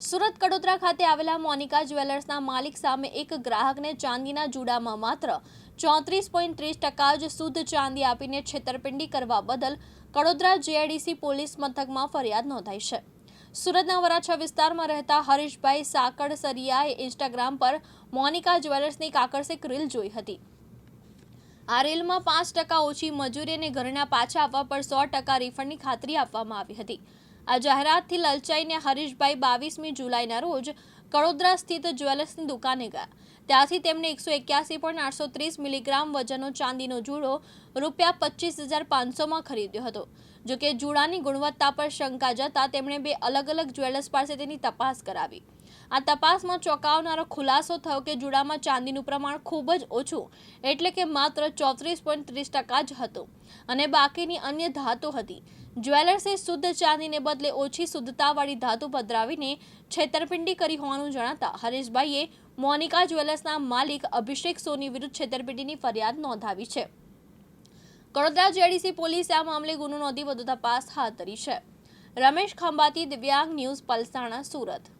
સુરત કડોદરા ખાતે આવેલા મોનિકા જ્વેલર્સના માલિક સામે એક ગ્રાહકને ચાંદીના જુડામાં માત્ર ચોત્રીસ પોઈન્ટ ત્રીસ ટકા જ શુદ્ધ ચાંદી આપીને છેતરપિંડી કરવા બદલ કડોદરા જેઆઈડીસી પોલીસ મથકમાં ફરિયાદ નોંધાઈ છે. સુરતના વરાછા વિસ્તારમાં રહેતા હરીશભાઈ સાકડસરિયાએ ઇન્સ્ટાગ્રામ પર મોનિકા જ્વેલર્સની આકર્ષક રીલ જોઈ હતી. આ રીલમાં પાંચ ટકા ઓછી મજૂરી અને ઘરના પાછા આપવા પર સો ટકા રિફંડની ખાતરી આપવામાં આવી હતી. આ જાહેરાતથી લલચાઈને હરીશભાઈ બાવીસમી જુલાઈના રોજ કડોદરા સ્થિત જ્વેલર્સની દુકાને ગયા. ત્યાંથી તેમણે એકસો એક્યાસી પોઈન્ટ આઠસો ત્રીસ મિલીગ્રામ વજનનો ચાંદીનો જુડો રૂપિયા પચીસ હજાર પાંચસોમાં ખરીદ્યો હતો. જો કે જુડાની ગુણવત્તા પર શંકા જતા તેમણે બે અલગ અલગ જ્વેલર્સ પાસે તેની તપાસ કરાવી. આ તપાસમાં ચોંકાવનારો ખુલાસો થયો કે જુડામાં ચાંદીનું પ્રમાણ ખૂબ જ ઓછું એટલે કે માત્ર ચોત્રીસ પોઈન્ટ ત્રીસ ટકા જ હતું અને બાકીની અન્ય ધાતુ હતી. જ્વેલર્સે શુદ્ધ ચાંદીને બદલે ઓછી શુદ્ધતાવાળી ધાતુ પધરાવીને છેતરપિંડી કરી હોવાનું જણાતા હરેશભાઈએ મોનિકા જ્વેલર્સના માલિક અભિષેક સોની વિરુદ્ધ છેતરપિંડીની ફરિયાદ નોંધાવી છે. કડોદરા જેડીસી પોલીસે આ મામલે ગુનો નોંધી વધુ તપાસ હાથ ધરી છે. રમેશ ખંભાતી, દિવ્યાંગ ન્યૂઝ, પલસાણા, સુરત.